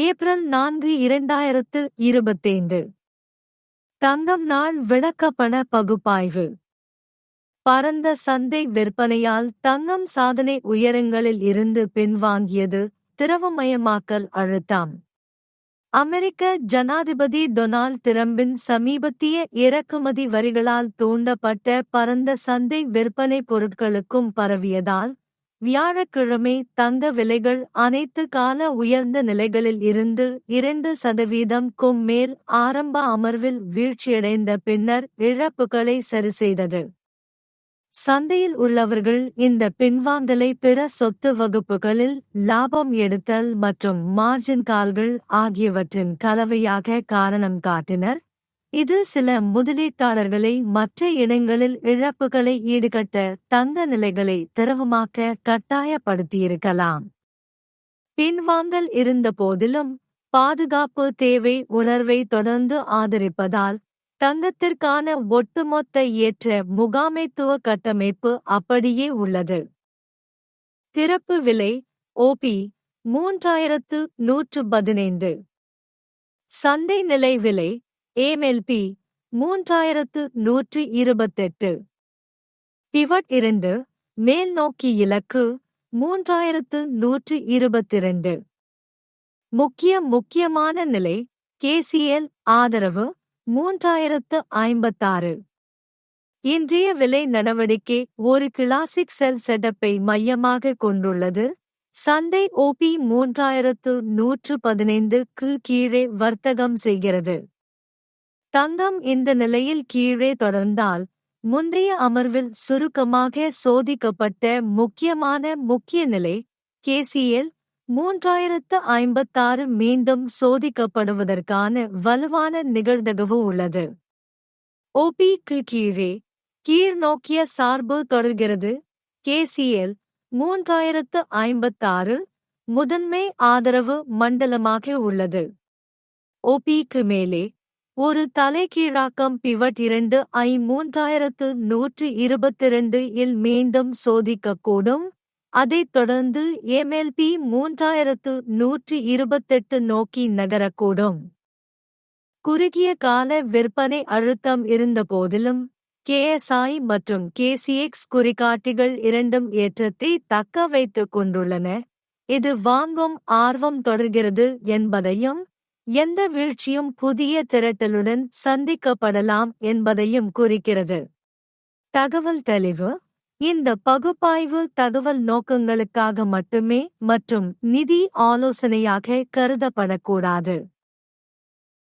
April நான்கு இரண்டாயிரத்து இருபத்தைந்து. தங்கம் நாள் விளக்கப்பண பகுப்பாய்வு. பரந்த சந்தை விற்பனையால் தங்கம் சாதனை உயரங்களில் இருந்து பின்வாங்கியது திரவமயமாக்கல் அழுத்தம். அமெரிக்க ஜனாதிபதி டொனால்ட் டிரம்பின் சமீபத்திய இறக்குமதி வரிகளால் தூண்டப்பட்ட பரந்த சந்தை விற்பனை பொருட்களுக்கும் பரவியதால் வியாழக்கிழமை தங்க விலைகள் அனைத்து கால உயர்ந்த நிலைகளில் இருந்து இரண்டு சதவீதம் மேல் ஆரம்ப அமர்வில் வீழ்ச்சியடைந்த பின்னர் இழப்புகளை சரிசெய்தது. சந்தையில் உள்ளவர்கள் இந்த பின்வாங்கலை பிற சொத்து வகுப்புகளில் லாபம் எடுத்தல் மற்றும் மார்ஜின் கால்கள் ஆகியவற்றின் கலவையாக காரணம் காட்டினர். இது சில முதலீட்டாளர்களை மற்ற இடங்களில் இழப்புகளை ஈடுகட்ட தங்க நிலைகளை திரவமாக்க கட்டாயப்படுத்தியிருக்கலாம். பின்வாங்கல் இருந்த போதிலும் பாதுகாப்பு தேவை உணர்வை தொடர்ந்து ஆதரிப்பதால் தங்கத்திற்கான ஒட்டுமொத்த ஏற்ற முகாமைத்துவ கட்டமைப்பு அப்படியே உள்ளது. திறப்பு விலை ஓபி மூன்றாயிரத்து நூற்று பதினைந்து. சந்தை நிலை விலை ஏமெல்பி மூன்றாயிரத்து நூற்று இருபத்தெட்டு. பிவட் இரண்டு மேல் நோக்கி இலக்கு மூன்றாயிரத்து நூற்று இருபத்திரண்டு. முக்கிய முக்கியமான நிலை கேசிஎல் ஆதரவு மூன்றாயிரத்து ஐம்பத்தாறு. இன்றைய விலை நடவடிக்கை ஒரு கிளாசிக் செல் செட்டப்பை மையமாக கொண்டுள்ளது. சந்தை ஓபி மூன்றாயிரத்து நூற்று பதினைந்துக்கு கீழே வர்த்தகம் செய்கிறது. தங்கம் இந்த நிலையில் கீழே தொடர்ந்தால் முந்தைய அமர்வில் சுருக்கமாக சோதிக்கப்பட்ட முக்கியமான முக்கிய நிலை கேசிஎல் மூன்றாயிரத்து ஐம்பத்தாறு மீண்டும் சோதிக்கப்படுவதற்கான வலுவான நிகழ்தகவு உள்ளது. ஓபிக்கு கீழே கீழ் நோக்கிய சார்பு தொடர்கிறது கேசிஎல் மூன்றாயிரத்து ஐம்பத்தாறு முதன்மை ஆதரவு மண்டலமாக உள்ளது. ஓபிக்கு மேலே ஒரு தலைகீழாக்கம் பிவட் இரண்டு ஐ மூன்றாயிரத்து நூற்று இருபத்திரண்டு இல் மீண்டும் சோதிக்கக்கூடும். அதைத் தொடர்ந்து எம்எல்பி மூன்றாயிரத்து நூற்று இருபத்தெட்டு நோக்கி நகரக்கூடும். குறுகிய கால விற்பனை அழுத்தம் இருந்தபோதிலும் கேஎஸ்ஐ மற்றும் கேசிஎக்ஸ் குறிகாட்டிகள் இரண்டும் ஏற்றத்தை தக்க வைத்துக் கொண்டுள்ளன. இது வாங்கும் ஆர்வம் தொடர்கிறது என்பதையும் எந்த வீழ்ச்சியும் புதிய திரட்டலுடன் சந்திக்கப்படலாம் என்பதையும் குறிக்கிறது. தகவல் தெளிவு. இந்த பகுப்பாய்வு தகவல் நோக்கங்களுக்காக மட்டுமே மற்றும் நிதி ஆலோசனையாக கருதப்படக்கூடாது.